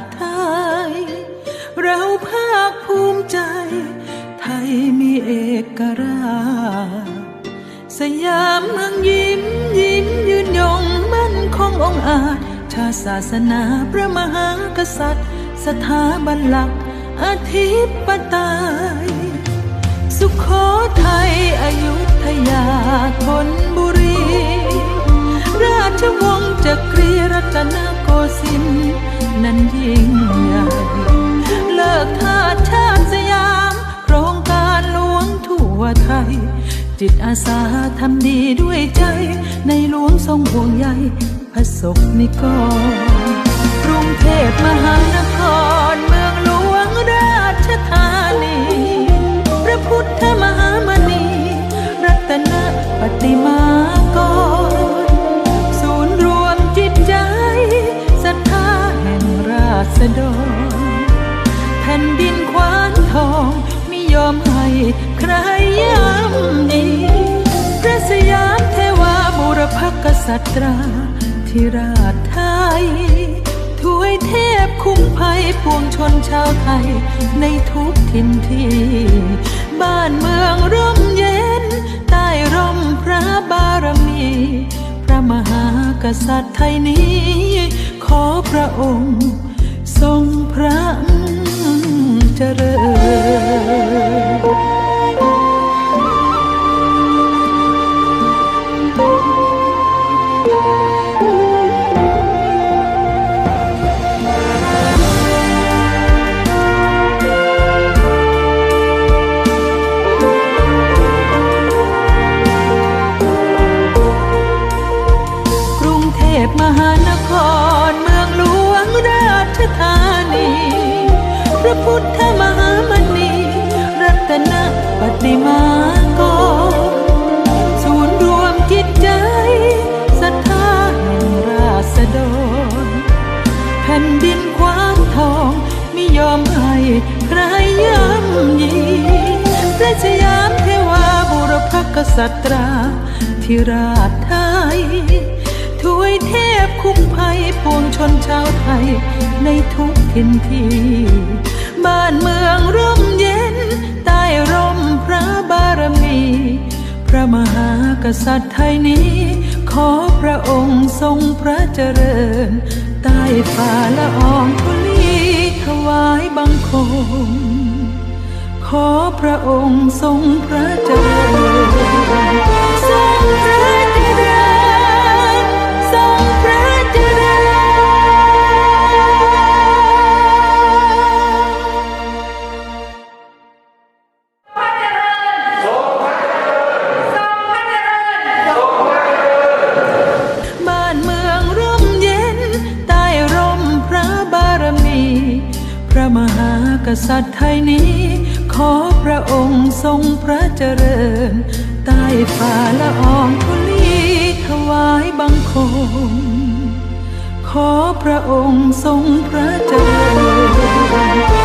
ติไทย เราภาคภูมิใจ ไทยมีเอกราชสยามเมืองยิ้มยิ้มยืนยงมั่นคงองอาจ ชาศาสนาพระมหากษัตริย์ สถาบันหลักอธิปไตย สุขโขทัยอายุ อาสาทำดีด้วยใจ ในหลวงทรงห่วงใยพระสกนิกรกรุงเทพมหานคร เมืองหลวงราชธานี พระพุทธมหามณี รัตนปฏิมากร ศูนย์รวมจิตใจศรัทธาแห่งราษฎรแผ่นดินขวานทอง ยอมให้ใครย่ำยีพระสยามเทวาบุรพกษัตราธิราชไทยถวยเทพคุ้มภัยปวงชนชาวไทย ในทุกทินที่ บ้านเมืองร่มเย็น ใต้ร่มพระบารมี พระมหากษัตริย์ไทยนี้ ขอพระองค์ทรงพระ เจริญ ระพุทธมหามณีรัตนปฏิมากรศูนย์รวมจิตใจศรัทธาแห่งราษฎรแผ่นดินขวางทองไม่ยอมให้ใครย่ำยีพระสยามเทวาบุรพกษัตราธิราชไทยถวยเทพคุ้มภัยปวงชนชาวไทยในทุกทินที ษัตริย์ไทยนี้ ขอพระองค์ทรงพระเจริญ ใต้ฝ่าละอองธุลีถวายบังคม ขอพระองค์ทรงพระเจริญ ษัตริย์ไทยนี้ ขอพระองค์ทรงพระเจริญ ใต้ฝ่าละอองธุลีถวายบังคม ขอพระองค์ทรงพระเจริญ